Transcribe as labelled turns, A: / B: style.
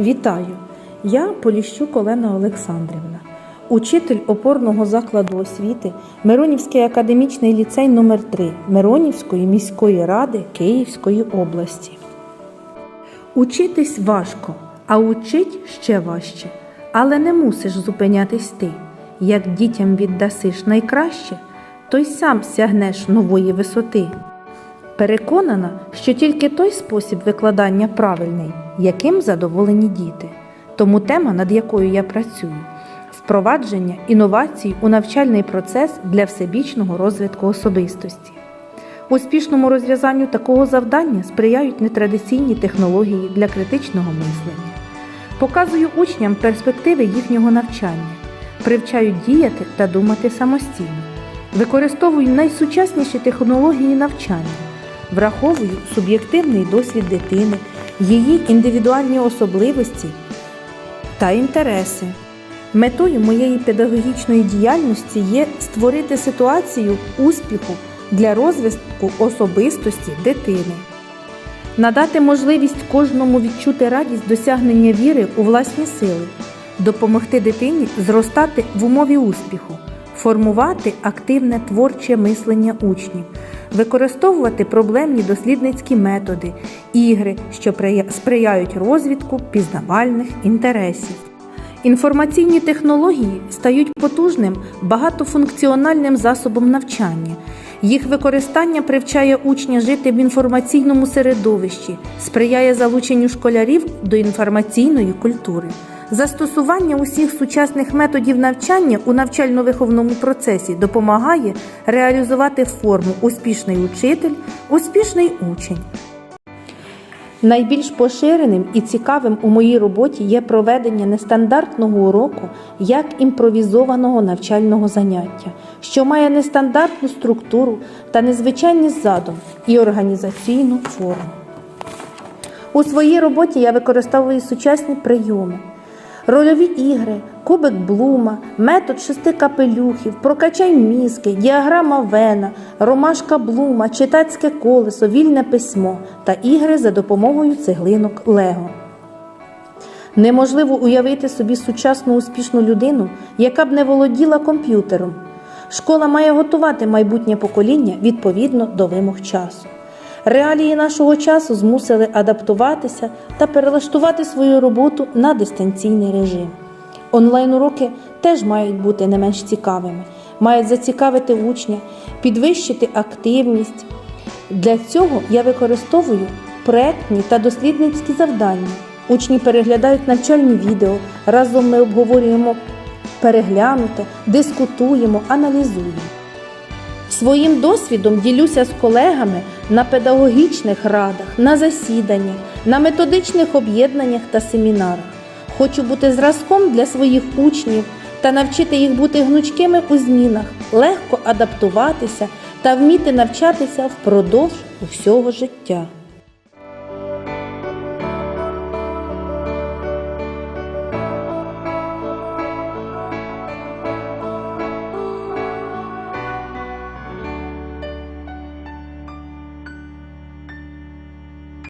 A: Вітаю! Я Поліщук Олена Олександрівна, учитель опорного закладу освіти Миронівський академічний ліцей номер 3 Миронівської міської ради Київської області. Учитись важко, а учить ще важче. Але не мусиш зупинятись ти. Як дітям віддасиш найкраще, то й сам сягнеш нової висоти. Переконана, що тільки той спосіб викладання правильний, яким задоволені діти. Тому тема, над якою я працюю, впровадження інновацій у навчальний процес для всебічного розвитку особистості. Успішному розв'язанню такого завдання сприяють нетрадиційні технології для критичного мислення. Показую учням перспективи їхнього навчання, привчаю діяти та думати самостійно, використовую найсучасніші технології навчання, враховую суб'єктивний досвід дитини, її індивідуальні особливості та інтереси. Метою моєї педагогічної діяльності є створити ситуацію успіху для розвитку особистості дитини, надати можливість кожному відчути радість досягнення віри у власні сили, допомогти дитині зростати в умові успіху, формувати активне творче мислення учнів, використовувати проблемні дослідницькі методи, ігри, що сприяють розвитку пізнавальних інтересів. Інформаційні технології стають потужним багатофункціональним засобом навчання. Їх використання привчає учня жити в інформаційному середовищі, сприяє залученню школярів до інформаційної культури. Застосування усіх сучасних методів навчання у навчально-виховному процесі допомагає реалізувати форму успішний учитель, успішний учень. Найбільш поширеним і цікавим у моїй роботі є проведення нестандартного уроку як імпровізованого навчального заняття, що має нестандартну структуру та незвичайний задум і організаційну форму. У своїй роботі я використовую сучасні прийоми. Рольові ігри, кубик Блума, метод шести капелюхів, прокачай мізки, діаграма Вена, ромашка Блума, читацьке колесо, вільне письмо та ігри за допомогою цеглинок Лего. Неможливо уявити собі сучасну успішну людину, яка б не володіла комп'ютером. Школа має готувати майбутнє покоління відповідно до вимог часу. Реалії нашого часу змусили адаптуватися та перелаштувати свою роботу на дистанційний режим. Онлайн-уроки теж мають бути не менш цікавими, мають зацікавити учня, підвищити активність. Для цього я використовую проектні та дослідницькі завдання. Учні переглядають навчальні відео, разом ми обговорюємо переглянуте, дискутуємо, аналізуємо. Своїм досвідом ділюся з колегами на педагогічних радах, на засіданнях, на методичних об'єднаннях та семінарах. Хочу бути зразком для своїх учнів та навчити їх бути гнучкими у змінах, легко адаптуватися та вміти навчатися впродовж усього життя.